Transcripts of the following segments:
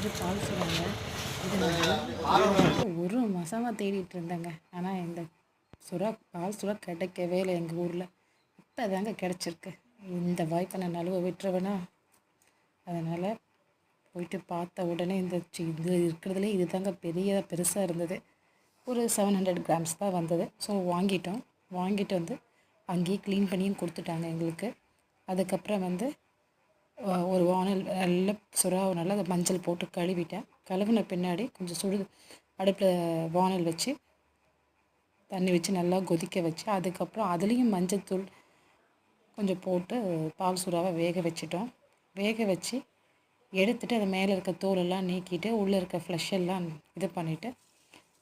செஞ்சு பால் சொன்னாங்க இது ஒரு மாதமாக தேடிட்டு இருந்தேங்க. ஆனால் இந்த சுறா பால் சுறா கிடைக்கவே இல்லை எங்கள் ஊரில். இப்போ தாங்க கிடச்சிருக்கு. இந்த வாய்ப்பை நான் நழுவ விட்டுருவேனா? அதனால் போயிட்டு பார்த்த உடனே இந்த சி- இது இருக்கிறதுலே இது தாங்க பெரிய பெருசாக இருந்தது. ஒரு செவன் ஹண்ட்ரட் கிராம்ஸ் தான் வந்தது. ஸோ வாங்கிட்டோம். வாங்கிட்டு வந்து அங்கேயே க்ளீன் பண்ணியும் கொடுத்துட்டாங்க எங்களுக்கு. அதுக்கப்புறம் வந்து ஒரு வானல் நல்ல சுறாவை நல்லா அதை மஞ்சள் போட்டு கழுவிட்டேன். கழுவின பின்னாடி கொஞ்சம் சுடு அடுப்பில் வானல் வச்சு தண்ணி வச்சு நல்லா கொதிக்க வச்சு அதுக்கப்புறம் அதுலேயும் மஞ்சத்தூள் கொஞ்சம் போட்டு பால் சுறாவை வேக வச்சிட்டோம். வேக வச்சு எடுத்துட்டு அது மேலே இருக்க தோலெல்லாம் நீக்கிட்டு உள்ளே இருக்க ஃப்ளஷ் எல்லாம் இது பண்ணிவிட்டு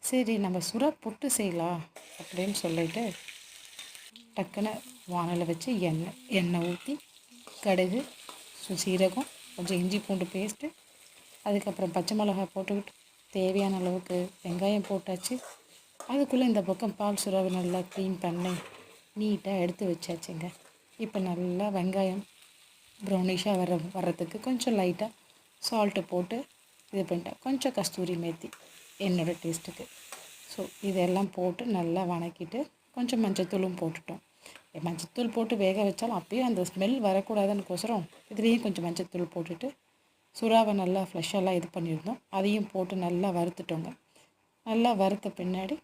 சரி நம்ம சுறா புட்டு செய்யலாம் அப்படின்னு சொல்லிட்டு டக்குன்னு வானலை வச்சு எண்ணெய் எண்ணெய் ஊற்றி கடுகு சீரகம் கொஞ்சம் இஞ்சி பூண்டு பேஸ்ட்டு அதுக்கப்புறம் பச்சை மிளகாய் போட்டுக்கிட்டு தேவையான அளவுக்கு வெங்காயம் போட்டாச்சு. அதுக்குள்ளே இந்த பக்கம் பால் சுறாவை நல்லா க்ளீன் பண்ணி நீட்டாக எடுத்து வச்சாச்சுங்க. இப்போ நல்லா வெங்காயம் ப்ரௌனிஷாக வர வர்றதுக்கு கொஞ்சம் லைட்டாக சால்ட்டு போட்டு இது பண்ணிட்டேன் கொஞ்சம் கஸ்தூரி மேத்தி என்னோடய டேஸ்ட்டுக்கு ஸோ இதெல்லாம் போட்டு நல்லா வணக்கிட்டு கொஞ்சம் மஞ்சத்தூளும் போட்டுட்டோம். மஞ்சத்தூள் போட்டு வேக வச்சாலும் அப்பயும் அந்த ஸ்மெல் வரக்கூடாதுன்னுக்கோசரம் இதுலேயும் கொஞ்சம் மஞ்சத்தூள் போட்டுட்டு சுறாவை நல்லா ஃப்ளஷெல்லாம் இது பண்ணியிருந்தோம். அதையும் போட்டு நல்லா வறுத்துட்டோங்க. நல்லா வறுத்த பின்னாடி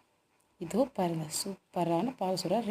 இதோ பாருங்கள் சூப்பரான பால் சுறா